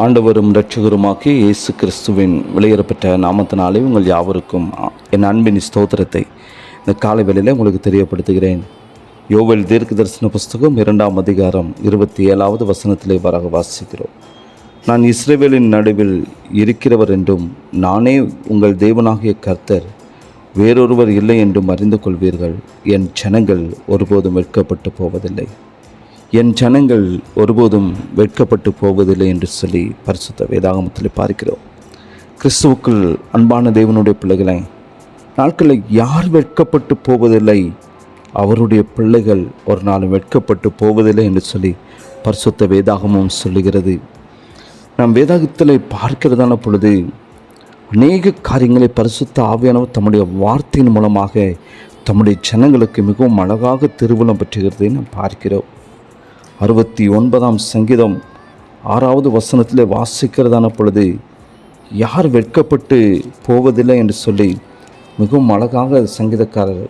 ஆண்டவரும் இரட்சகருமாக்கி இயேசு கிறிஸ்துவின் வெளியேறப்பட்ட நாமத்தினாலே உங்கள் யாவருக்கும் என் அன்பின் ஸ்தோத்திரத்தை இந்த காலை வேளையில் உங்களுக்கு தெரியப்படுத்துகிறேன். யோவல் தீர்க்க தரிசன புஸ்தகம் இரண்டாம் அதிகாரம் இருபத்தி ஏழாவது வசனத்திலே வராக வாசிக்கிறோம். நான் இஸ்ரேவேலின் நடுவில் இருக்கிறவர் என்றும் நானே உங்கள் தேவனாகிய கர்த்தர் வேறொருவர் இல்லை என்றும் அறிந்து கொள்வீர்கள். என் ஜனங்கள் ஒருபோதும் வெட்கப்பட்டு போவதில்லை. என் ஜனங்கள் ஒருபோதும் வெட்கப்பட்டு போவதில்லை என்று சொல்லி பரிசுத்த வேதாகமத்தில் பார்க்கிறோம். கிறிஸ்துவுக்குள் அன்பான தேவனுடைய பிள்ளைகளை நாட்களில் யார் வெட்கப்பட்டு போவதில்லை? அவருடைய பிள்ளைகள் ஒரு நாள் வெட்கப்பட்டு போவதில்லை என்று சொல்லி பரிசுத்த வேதாகமும் சொல்லுகிறது. நாம் வேதாகத்தில் பார்க்கிறதான பொழுது அநேக காரியங்களை பரிசுத்த ஆவியானவர் தம்முடைய வார்த்தையின் மூலமாக தம்முடைய ஜனங்களுக்கு மிகவும் அழகாக திருவுளம் பெற்றுகிறதை நாம் பார்க்கிறோம். அறுபத்தி ஒன்பதாம் சங்கீதம் ஆறாவது வசனத்தில் வாசிக்கிறதான பொழுது யார் வெட்கப்பட்டு போவதில்லை? என்று சொல்லி மிகவும் அழகாக சங்கீதக்காரர்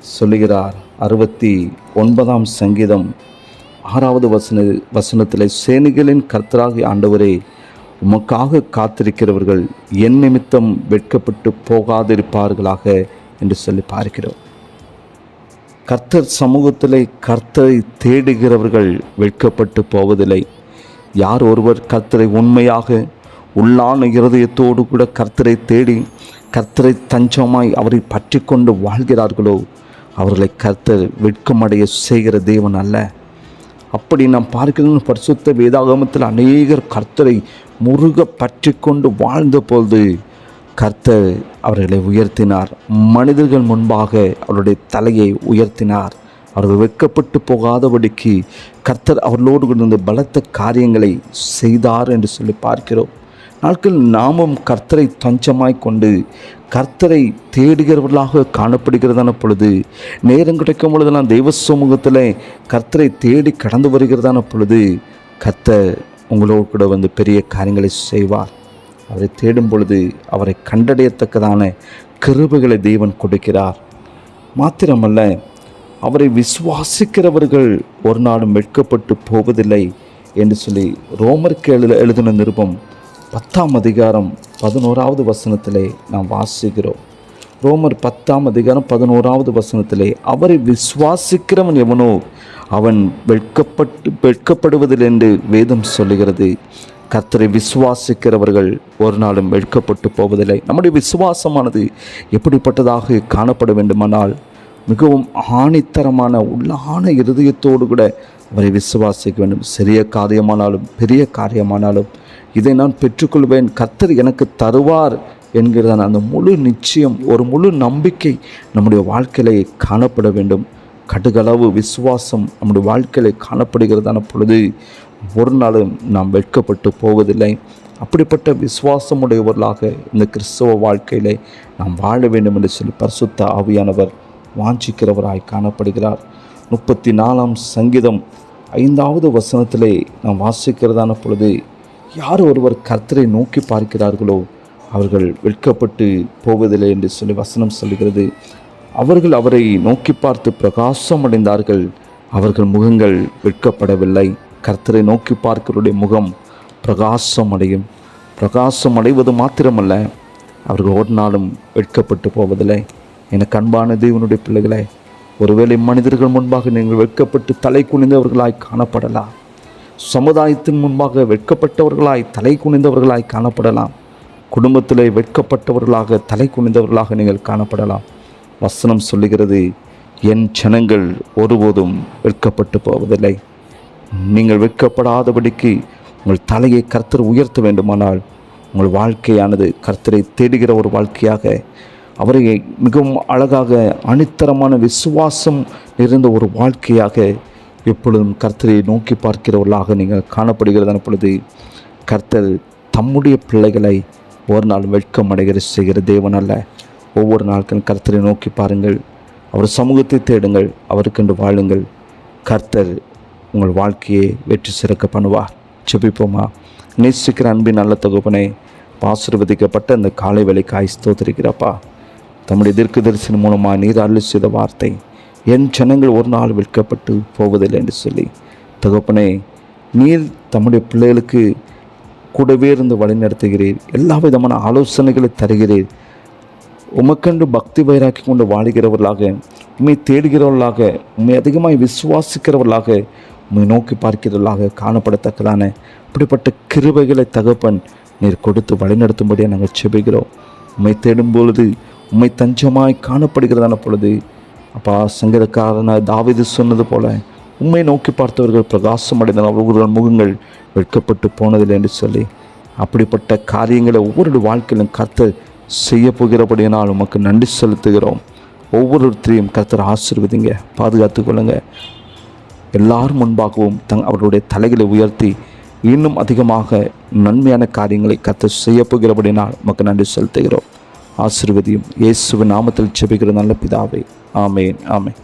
சொல்லுகிறார். அறுபத்தி ஒன்பதாம் சங்கீதம் ஆறாவது வசன வசனத்தில் சேனைகளின் கர்த்தராகி ஆண்டவரே உமக்காக காத்திருக்கிறவர்கள் என் நிமித்தம் வெட்கப்பட்டு போகாதிருப்பார்களாக? என்று சொல்லி பார்க்கிறோம். கர்த்தர் சமூகத்திலே கர்த்தரை தேடுகிறவர்கள் வெட்கப்பட்டு போவதில்லை. யார் ஒருவர் கர்த்தரை உண்மையாக உள்ளான இருதயத்தோடு கூட கர்த்தரை தேடி கர்த்தரை தஞ்சமாய் அவரை பற்றி கொண்டு வாழ்கிறார்களோ அவர்களை கர்த்தர் வெட்கமடைய செய்கிற தேவன் அல்ல. அப்படி நாம் பார்க்கிறோம் பரிசுத்த வேதாகமத்தில் அநேகர் கர்த்தரை முருக பற்றி கொண்டு வாழ்ந்த பொழுது கர்த்தர் அவர்களை உயர்த்தினார். மனிதர்கள் முன்பாக அவருடைய தலையை உயர்த்தினார். அவர்கள் வெட்கப்பட்டு போகாதபடிக்கு கர்த்தர் அவர்களோடு கூட பலத்த காரியங்களை செய்தார் என்று சொல்லி பார்க்கிறோம். நாட்கள் நாமும் கர்த்தரை தஞ்சமாய் கொண்டு கர்த்தரை தேடுகிறவர்களாக காணப்படுகிறதான பொழுது நேரம் கிடைக்கும் பொழுதெல்லாம் தெய்வ சமூகத்தில் கர்த்தரை தேடி கடந்து வருகிறதான பொழுது கர்த்தர் உங்களோடு கூட வந்து பெரிய காரியங்களை செய்வார். அவரை தேடும் பொழுது அவரை கண்டடையத்தக்கதான கிருபுகளை தேவன் கொடுக்கிறார். மாத்திரமல்ல அவரை விசுவாசிக்கிறவர்கள் ஒரு நாளும் வெட்கப்பட்டு போவதில்லை என்று சொல்லி ரோமருக்கு எழுத எழுதின நிருபம் பத்தாம் அதிகாரம் பதினோராவது வசனத்திலே நாம் வாசிக்கிறோம். ரோமர் பத்தாம் அதிகாரம் பதினோராவது வசனத்திலே அவரை விசுவாசிக்கிறவன் எவனோ அவன் வெட்கப்பட்டு வெட்கப்படுவதில்லை என்று வேதம் சொல்லுகிறது. கர்த்தரை விசுவாசிக்கிறவர்கள் ஒரு நாளும் வெட்கப்பட்டு போவதில்லை. நம்முடைய விசுவாசமானது எப்படிப்பட்டதாக காணப்பட வேண்டுமானால் மிகவும் ஆணித்தரமான உள்ளான இருதயத்தோடு கூட அவரை விசுவாசிக்க வேண்டும். சிறிய காரியமானாலும் பெரிய காரியமானாலும் இதை நான் பெற்றுக்கொள்வேன். கர்த்தர் எனக்கு தருவார் என்கிறதான அந்த முழு நிச்சயம் ஒரு முழு நம்பிக்கை நம்முடைய வாழ்க்கையிலே காணப்பட வேண்டும். கடுகளவு விசுவாசம் நம்முடைய வாழ்க்கையிலே காணப்படுகிறதான பொழுது ஒரு நாளும் நாம் வெட்கப்பட்டு போவதில்லை. அப்படிப்பட்ட விசுவாசமுடையவர்களாக இந்த கிறிஸ்தவ வாழ்க்கையிலே நாம் வாழ வேண்டும் என்று சொல்லி பரிசுத்த ஆவியானவர் வாஞ்சிக்கிறவராய் காணப்படுகிறார். முப்பத்தி நாலாம் சங்கீதம் ஐந்தாவது வசனத்திலே நாம் வாசிக்கிறதான பொழுது யார் ஒருவர் கர்த்தரை நோக்கி பார்க்கிறார்களோ அவர்கள் வெட்கப்பட்டு போவதில்லை என்று சொல்லி வசனம் சொல்கிறது அவர்கள் அவரை நோக்கி பார்த்து பிரகாசம் அடைந்தார்கள் அவர்கள் முகங்கள் வெட்கப்படவில்லை. கர்த்தரை நோக்கி பார்க்கிறவருடைய முகம் பிரகாசம் அடையும் பிரகாசம் அடைவது மாத்திரமல்ல அவர்கள் ஒரு நாளும் வெட்கப்பட்டு போவதில்லை. எனக்கு அன்பான தேவனுடைய பிள்ளைகளை ஒருவேளை மனிதர்கள் முன்பாக நீங்கள் வெட்கப்பட்டு தலை குனிந்தவர்களாய் காணப்படலாம். சமுதாயத்தின் முன்பாக வெட்கப்பட்டவர்களாய் தலை குனிந்தவர்களாய் காணப்படலாம். குடும்பத்திலே வெட்கப்பட்டவர்களாக தலை குனிந்தவர்களாக நீங்கள் காணப்படலாம். வசனம் சொல்லுகிறது என் ஜனங்கள் ஒருபோதும் வெட்கப்பட்டு போவதில்லை. நீங்கள் வெட்கப்படாதபடிக்கு உங்கள் தலையை கர்த்தர் உயர்த்த வேண்டுமானால் உங்கள் வாழ்க்கையானது கர்த்தரை தேடுகிற ஒரு வாழ்க்கையாக அவரை மிகவும் அழகாக அணித்தரமான விசுவாசம் நிறைந்த ஒரு வாழ்க்கையாக எப்பொழுதும் கர்த்தரை நோக்கி பார்க்கிறவர்களாக நீங்கள் காணப்படுகிறதான பொழுது கர்த்தர் தம்முடைய பிள்ளைகளை ஒரு நாள் வெட்கம் அடைகிற செய்கிற தேவன் அல்ல. ஒவ்வொரு நாட்களும் கர்த்தரை நோக்கி பாருங்கள். அவர் சமூகத்தை தேடுங்கள். அவருக்கென்று வாழுங்கள். கர்த்தர் உங்கள் வாழ்க்கையை வெற்றி சிறக்க பண்ணுவார் செபிப்போமா நேசிக்கிற அன்பின் நல்ல தொகுப்பனை ஆசிர்வதிக்கப்பட்ட இந்த காலை வேலைக்காய் ஸ்தோத்திருக்கிறப்பா. தம்முடைய தீர்க்க தரிசனம் மூலமாக நீர் அள்ளி செய்த வார்த்தை என் ஜனங்கள் ஒரு நாள் விற்கப்பட்டு போவதில்லை என்று சொல்லி. தகப்பனே நீர் தம்முடைய பிள்ளைகளுக்கு கூடவே இருந்து வழிநடத்துகிறீர் எல்லா விதமான ஆலோசனைகளை தருகிறீர். உமக்கென்று பக்தி வைராக்கி கொண்டு வாழுகிறவர்களாக உண்மை தேடுகிறவர்களாக உண்மை அதிகமாக விசுவாசிக்கிறவர்களாக நோக்கி பார்க்கிறதாக காணப்படத்தக்கதான இப்படிப்பட்ட கிருபைகளை தகப்பன் நீர் கொடுத்து வழிநடத்தும்படியாக நாங்கள் செபிக்கிறோம் உண்மை தேடும் பொழுது உண்மை தஞ்சமாய் காணப்படுகிறதான பொழுது அப்பா சங்கீதக்காரன தாவிது சொன்னது போல உண்மை நோக்கி பார்த்தவர்கள் பிரகாசம் அடைந்தன அவர்கள் முகங்கள் வெட்கப்பட்டு போனதில்லை என்று சொல்லி அப்படிப்பட்ட காரியங்களை ஒவ்வொரு வாழ்க்கையிலும் கர்த்தர் செய்ய போகிறபடியினால் உமக்கு நன்றி செலுத்துகிறோம். ஒவ்வொருத்தரையும் கர்த்தர் ஆசிர்வதிங்க பாதுகாத்து கொள்ளுங்கள் எல்லாரும் முன்பாகவும் தங் அவர்களுடைய தலைகளை உயர்த்தி இன்னும் அதிகமாக நன்மையான காரியங்களை கற்று செய்யப்போகிறபடினால் மக்கள் நன்றி செலுத்துகிறோம். ஆசிர்வதியும். இயேசுவின் நாமத்தில் செபிக்கிற நல்ல பிதாவே. ஆமேன் ஆமேன்.